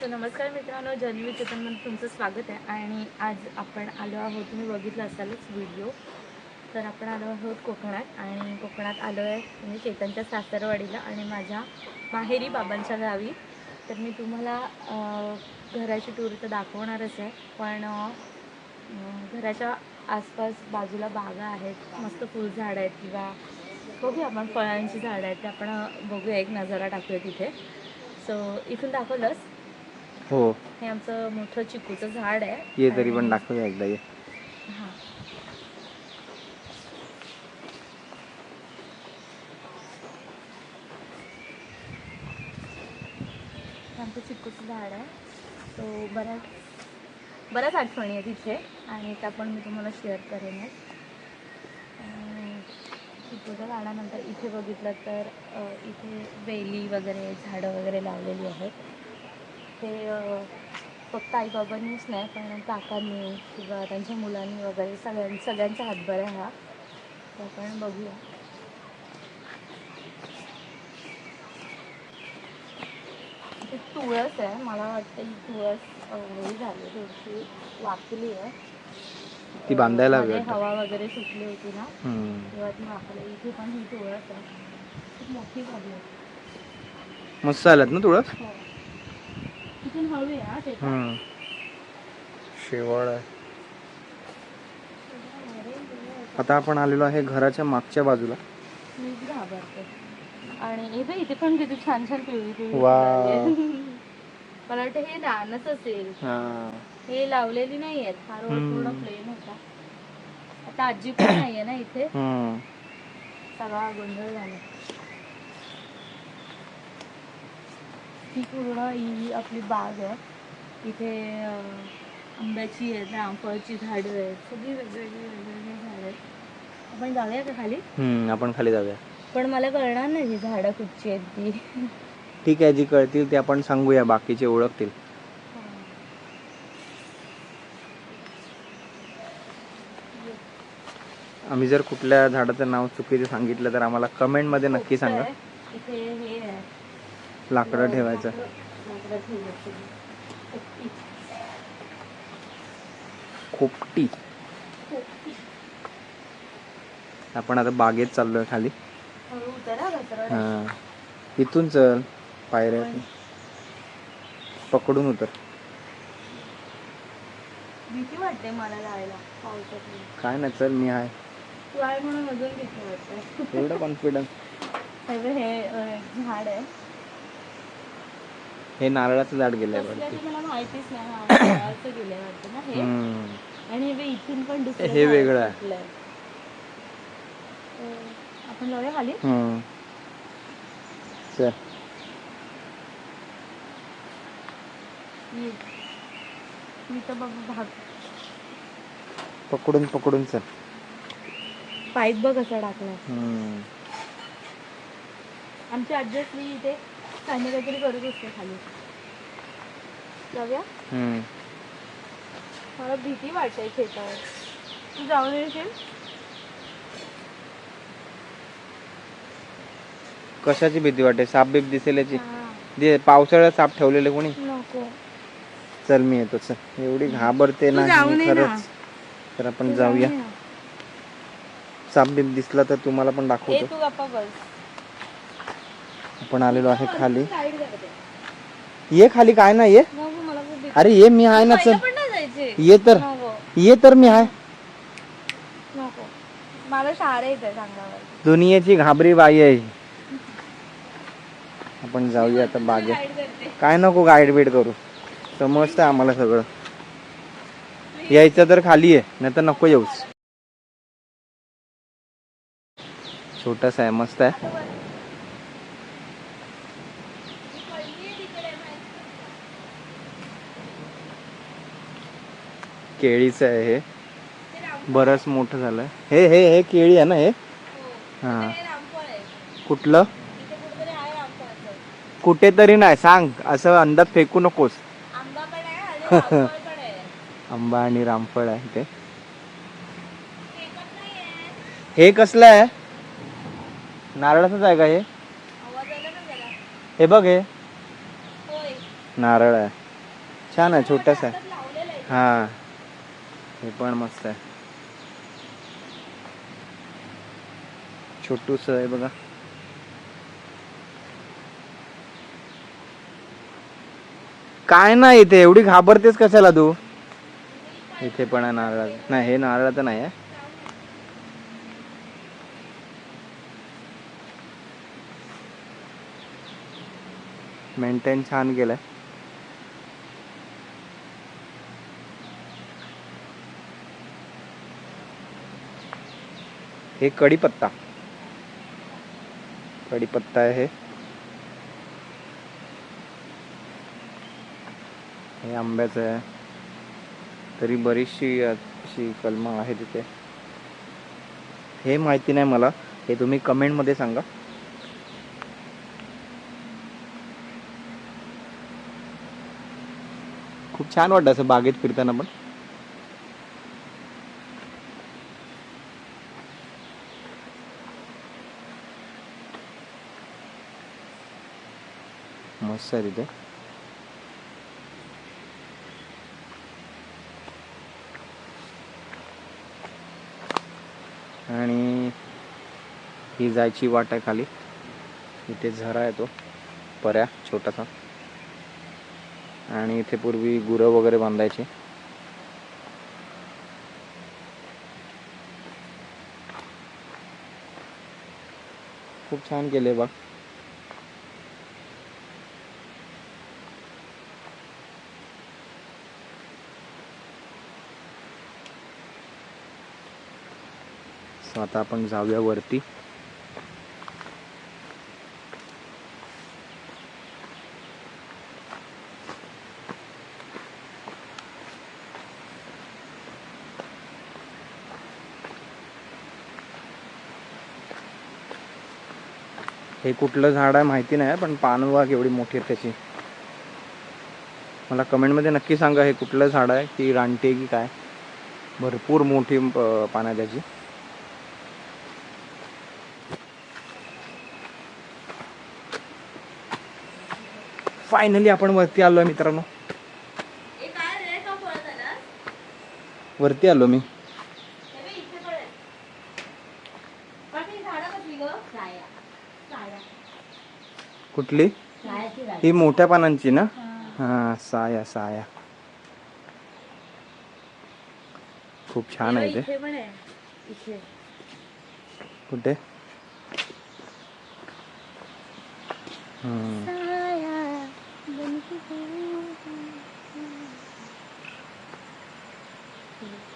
तर नमस्कार मित्रांनो जन्मी चेतनमध्ये तुमचं स्वागत आहे. आणि आज आपण आलो आहोत तुम्ही बघितलं असालच व्हिडिओ. तर आपण आलो आहोत कोकणात आणि कोकणात आलो आहे म्हणजे चेतनच्या सासरवाडीला आणि माझ्या माहेरी बाबांच्या गावी. तर मी तुम्हाला घराची टूर तर दाखवणारच आहे पण घराच्या आसपास बाजूला बागा आहेत मस्त फुलझाडं आहेत किंवा बघूया आपण फळांची झाडं आहेत ते आपण बघूया एक नजारा टाकूया तिथे. सो इथून दाखवलंच. हो. हे आमचं मोठं चिकूचं झाड आहे. ये तरी पण दाखवूया एकदा ये. हा. आमचं चिकूचं झाड आहे. तो बऱ्याच बऱ्याच आठवणी आहेत तिथे आणि त्या पण मी तुम्हाला शेअर करेनच आणि चिकूच्या झाडानंतर इथे बघितलं तर इथे वेली वगैरे झाडं वगैरे लावलेली आहेत. ते फक्त आईबाबांनीच नाही पण काकांनी किंवा त्यांच्या मुलांनी वगैरे सगळ्यां सगळ्यांचा हातभार आहे हा. तर आपण बघूया. तुळस आहे. मला वाटतं ही तुळस हे झाली थोडीशी वाकली आहे. ती बांधायला हवी. हवा वगैरे सुटली होती ना. तेव्हा ती वाकली. इथे पण ही तुळस आहे. खूप मोठी झाली मस्त आल्यात ना तुळस? हो. तिथून हळू हा शेतात. हम्म. शेवाळ आहे. आता आपण आलेलो आहे घराच्या मागच्या बाजूला मीच घाबरते आणि हे बघ इथे पण किती छान छान पिवळी पिवळी. फुलं. मला वाटतं हे रानच असेल हे लावलेली नाही आहेत हा रोड हम्म. पूर्ण प्लेन होता आता आजी पण नाहीये ना इथे हम्म. सगळा गोंधळ झाला ही पूर्ण ही आपली बाग आहे. इथे आंब्याची आहेत रामफळची झाडं आहेत. सगळी वेगवेगळी वेगवेगळी झाडं आहेत. आपण जाऊया का खाली? हम्म, आपण खाली जाऊया. पण मला कळणार नाही ही झाडं कुठची आहेत ती. ठीक आहे जी कळतील ते आपण सांगूया बाकीचे ओळखतील. आम्ही जर कुठल्या झाडाचं नाव चुकीचं सांगितलं तर आम्हाला कमेंटमध्ये नक्की सांगा. इथे हे. लाकडं ठेवायचं. खोपटी. आपण आता बागेत चाललोय खाली. हा. इथून चल पायऱ्या पकडून उतर. भीती वाटते मला जायला पावसात काय नाही चल मी आहे तू आहे म्हणून अजून भीती वाटते. एवढं कॉन्फिडन्स हे हे झाड आहे. हे नारळाचं झाड गेलंय मला माहितीच नाही गेलंय वाटतं ना हे. आणि हे इथून पण दुसरं हे वेगळं आहे. आपण जाऊया खाली. चल. मी तर भाग पकडून पकडून चल पाईप बघ कसा हम्म. आमची आजी असली इथे काही ना काहीतरी करत असते खाली. जाऊया. हम्म. मला भीती वाटते शेतावर तू जाऊन येशील? कशाची भीती वाटते? साप बीप दिसेल याची दे पावसाळ्यात साप ठेवलेले कोणी? नको. चल मी येतो चल. एवढी घाबरते ना. खरंच. तर आपण जाऊया. साप बीप दिसला तर तुम्हाला पण ए दाखवतो. तू गप्पा बस. आपण आलेलो आहे खाली. ये खाली काय ना ये. अरे ये मी आहे ना चल. ये तर. ये तर मी आहे. दुनियेची घाबरी बाई आहे. आपण जाऊया आता बागेत. करते. काय नको गाईड बीड करू. समजतं आम्हाला सगळं. यायचं तर खाली आहे नाही तर नको येऊच छोटस आहे मस्त आहे. केळीचं आहे. हे बरंच मोठं झालंय. हे हे हे केळी आहे ना हे? हा. कुठलं? कुठेतरी नाही. सांग. असं अंदाज फेकू नकोस. आंबा आणि रामफळ आहे. ते. हे कसलं आहे? नारळाचंच आहे का हे? हे बघ हे. नारळ आहे. छान आहे छोटासा आहे. हा. हे पण मस्त आहे. छोटूस आहे बघा. काय नाही इथे एवढी घाबरतेस कशाला तू? इथे पण आहे नारळ नाही हे नारळाचं नाही आहे. मेंटेन छान केलंय. हे कढीपत्ता कढीपत्ता आहे हे. आंब्याचं आहे. तरी बरीचशी अशी कलमं आहे तिथे हे माहिती नाही मला. हे तुम्ही कमेंटमध्ये सांगा. खूप छान वाटतं असं बागेत फिरताना पण. मस्त आहे तिथे आणि ही जायची वाट आहे खाली. इथे झरा आहे तो पर्या छोटासा. आणि इथे पूर्वी गुरं वगैरे बांधायची. खूप छान केले बघ. सो आता आपण जाऊया वरती. हे कुठलं झाड आहे माहिती नाही पण पान बघा एवढी मोठी आहे त्याची. मला कमेंटमध्ये नक्की सांगा हे कुठलं झाड आहे की रानटी आहे की काय? भरपूर मोठी पानं आहे त्याची. फायनली आपण वरती आलोय मित्रांनो. वरती आलो मी. कुठली? ही मोठ्या पानांची ना? हा साया साया. खूप छान आहे ते. कुठे? हम्म. आहे इथे कुठे हम्म.